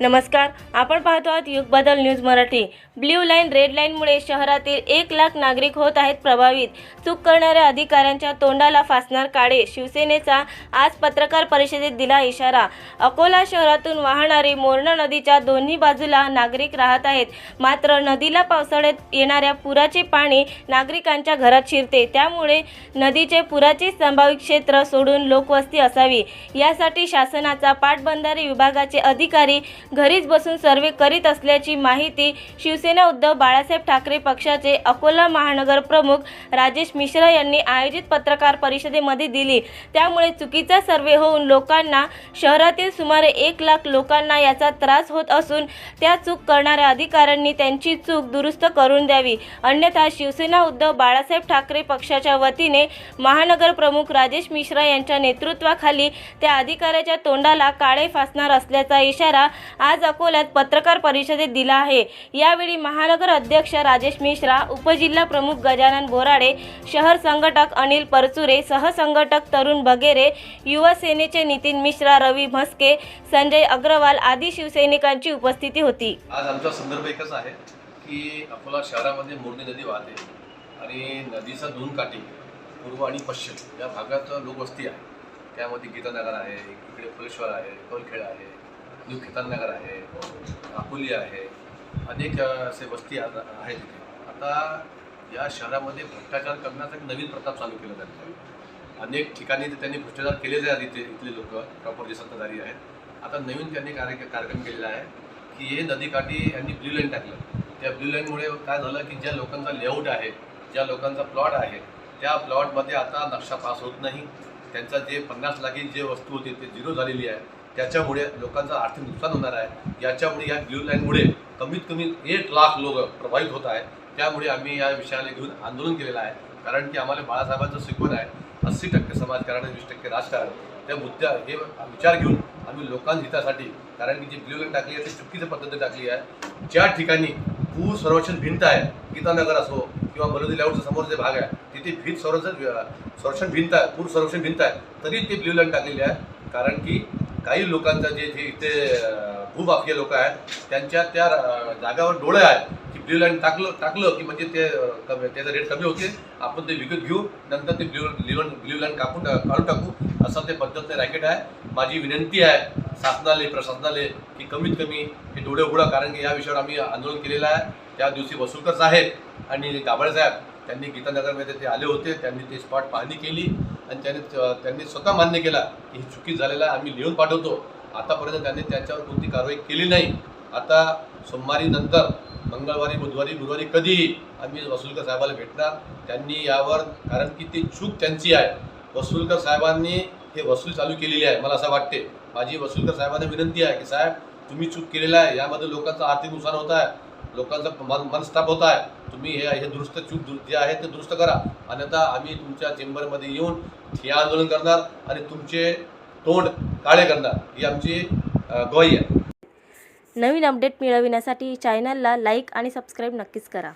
नमस्कार आपण पाहतो आहात Yug Badal news Marathi. Blue line red लाईनमुळे शहरातील एक लाख नागरिक होत आहेत प्रभावित. चूक करणाऱ्या अधिकाऱ्यांच्या तोंडाला फासणार काळे शिवसेनेचा आज पत्रकार परिषदेत दिला इशारा. अकोला शहरातून वाहणारी मोरणा नदीच्या दोन्ही बाजूला नागरिक राहत आहेत. मात्र नदीला पावसाळ्यात येणाऱ्या पुराचे पाणी नागरिकांच्या घरात शिरते. त्यामुळे नदीचे पुराचे संभावित क्षेत्र सोडून लोकवस्ती असावी. यासाठी शासनाचा पाटबंधारे विभागाचे अधिकारी घरीच बसून सर्वे करीत असल्याची माहिती शिवसेना उद्धव बाळासाहेब ठाकरे पक्षाचे अकोला महानगर प्रमुख राजेश मिश्रा यांनी आयोजित पत्रकार परिषदेमध्ये दिली. त्यामुळे चुकीचा सर्वे होऊन लोकांना शहरातील सुमारे एक लाख लोकांना याचा त्रास होत असून त्या चूक करणाऱ्या अधिकाऱ्यांनी त्यांची चूक दुरुस्त करून द्यावी. अन्यथा शिवसेना उद्धव बाळासाहेब ठाकरे पक्षाच्या वतीने महानगर प्रमुख राजेश मिश्रा यांच्या नेतृत्वाखाली त्या अधिकाऱ्याच्या तोंडाला काळे फासणार असल्याचा इशारा आज अकोल्यात पत्रकार परिषदेत दिला आहे. यावेळी महानगर अध्यक्ष राजेश मिश्रा उपजिल्हा प्रमुख गजानन बोराडे शहर संघटक अनिल परचुरे सहसंघटक तरुण बगेरे युवा सेनेचे नितीन मिश्रा रवी म्हस्के संजय अग्रवाल आदी शिवसैनिकांची उपस्थिती होती. आज आमचा संदर्भ एकच आहे की अकोला शहरामध्ये मोरणी नदी वाहते आणि नदीचा दोन काठी पूर्व आणि पश्चिम या भागात लोकवस्ती आहे. त्यामध्ये गीतानगर आहे इकडे फुलेश्वर आहे कोलखेड आहे न्यू खेतानगर आहे अकोली आहे अनेक असे वस्ती आता आहेत तिथे आता या शहरामध्ये भ्रष्टाचार करण्याचा एक नवीन प्रताप चालू केला त्यांनी अनेक ठिकाणी ते त्यांनी भ्रष्टाचार केलेले जात इथे इथले लोक प्रॉपर जे सत्ताधारी आहेत. आता नवीन त्यांनी कार्य कार्यक्रम केलेला आहे की हे नदीकाठी यांनी ब्ल्यू लाईन टाकलं. त्या ब्ल्यू लाईनमुळे काय झालं की ज्या लोकांचा लेआउट आहे ज्या लोकांचा प्लॉट आहे त्या प्लॉटमध्ये आता नक्षा पास होत नाही. त्यांचा जे पन्नास लाखी जे वस्तू होती ते झिरो झालेली आहे. त्याच्यामुळे लोकांचं आर्थिक नुकसान होणार आहे. याच्यामुळे या ब्ल्यू लाईनमुळे कमीत कमी एक लाख लोक प्रभावित होत आहे त्यामुळे आम्ही या विषयाला घेऊन आंदोलन केलेलं आहे. कारण की आम्हाला बाळासाहेबांचं शिकवण आहे. अस्सी टक्के समाजकारण वीस टक्के राजकारण. त्या मुद्द्या हे विचार घेऊन आम्ही लोकांहितासाठी कारण की जी ब्ल्यू लाईन टाकली आहे ती चुकीची पद्धती टाकली आहे. ज्या ठिकाणी भू संरक्षण भिंत आहे गीतानगर असो किंवा बलदी लेआउटचा समोर जे भाग आहे तिथे भीत संरक्षण संरक्षण भिंत आहे पूर संरक्षण भिंत आहे तरी ती ब्ल्यू लाईन टाकलेली आहे. कारण की काही लोकांचा जे जे इथे अं, भूमाफिया लोक आहेत त्यांच्या त्या जागावर डोळे आहेत की ब्ल्यू लाईन टाकलं टाकलं की म्हणजे ते कमी त्याचा रेट कमी होते आपण ते विकत घेऊ नंतर ते ब्ल्यू लिवन ब्ल्यू लाईन कापून काढून टाकू. असं ते पद्धतीने रॅकेट आहे. माझी विनंती आहे शासनाले प्रशासनाले की कमीत कमी हे डोळे उघडा कारण की या विषयावर आम्ही आंदोलन केलेलं आहे. त्या दिवशी वसुलकर साहेब आणि गाभळे साहेब त्यांनी गीतानगरमध्ये ते आले होते त्यांनी ते स्पॉट पाहणी केली आणि त्यांनी त्यांनी स्वतः मान्य केला की ही चुकी झालेला आहे आम्ही लिहून पाठवतो. आतापर्यंत त्यांनी त्याच्यावर कोणती कारवाई केली नाही. आता सोमवारी नंतर मंगळवारी बुधवारी गुरुवारी कधीही आम्ही वसुलकर साहेबाला भेटणार. त्यांनी यावर कारण की ती चूक त्यांची आहे. वसुलकर साहेबांनी हे वसूल चालू केलेली आहे मला असं वाटते. माझी वसुलकर साहेबांना विनंती आहे की साहेब तुम्ही चूक केलेला आहे. यामध्ये लोकांचं आर्थिक नुकसान होत आहे. लोकांचा मन मनस्ताप होत आहे. तुम्ही हे हे दुरुस्त चूक दुर जे आहे ते दुरुस्त करा. अन्यथा आम्ही तुमच्या चेंबरमध्ये येऊन हे आंदोलन करणार आणि तुमचे तोंड काळे करणार. ही आमची ग्वाही आहे. नवीन अपडेट मिळविण्यासाठी चॅनलला लाईक आणि सबस्क्राईब नक्कीच करा.